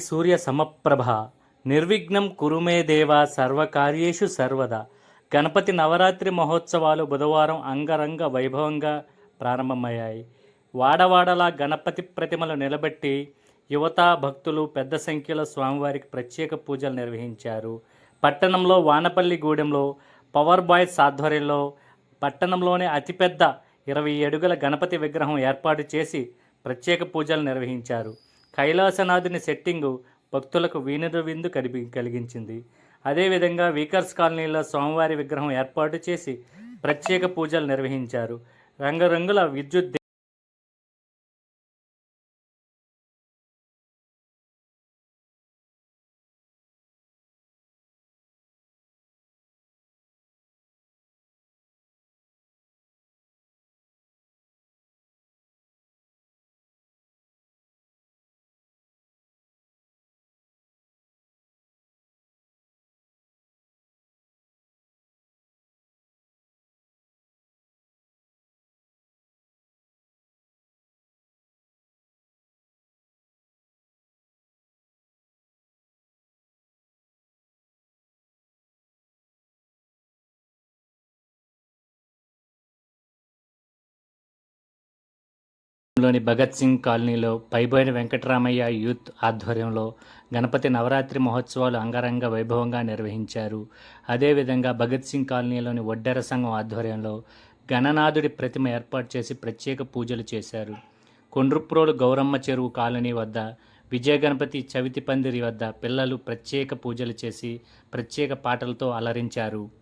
సూర్య సమప్రభ. నిర్విఘ్నం కురుమే దేవ సర్వకార్యేషు సర్వదా. గణపతి నవరాత్రి మహోత్సవాలు బుధవారం అంగరంగ వైభవంగా ప్రారంభమయ్యాయి. వాడవాడలా గణపతి ప్రతిమలు నిలబెట్టి యువత భక్తులు పెద్ద సంఖ్యలో స్వామివారికి ప్రత్యేక పూజలు నిర్వహించారు. పట్టణంలో వానపల్లి గూడెంలో పవర్ బాయ్స్ ఆధ్వర్యంలో పట్టణంలోనే అతిపెద్ద ఇరవై అడుగుల గణపతి విగ్రహం ఏర్పాటు చేసి ప్రత్యేక పూజలు నిర్వహించారు. కైలాసనాథుని సెట్టింగు భక్తులకు వీణురు విందు కలిపి కలిగించింది. అదేవిధంగా వీకర్స్ కాలనీలో స్వామివారి విగ్రహం ఏర్పాటు చేసి ప్రత్యేక పూజలు నిర్వహించారు. రంగురంగుల విద్యుత్ లోని భగత్ సింగ్ కాలనీలో పైబోయిన వెంకటరామయ్య యూత్ ఆధ్వర్యంలో గణపతి నవరాత్రి మహోత్సవాలు అంగరంగ వైభవంగా నిర్వహించారు. అదేవిధంగా భగత్ సింగ్ కాలనీలోని ఒడ్డెర సంఘం ఆధ్వర్యంలో గణనాథుడి ప్రతిమ ఏర్పాటు చేసి ప్రత్యేక పూజలు చేశారు. కొండ్రుప్రోలు గౌరమ్మ చెరువు కాలనీ వద్ద విజయ గణపతి చవితి పందిరి వద్ద పిల్లలు ప్రత్యేక పూజలు చేసి ప్రత్యేక పాటలతో అలరించారు.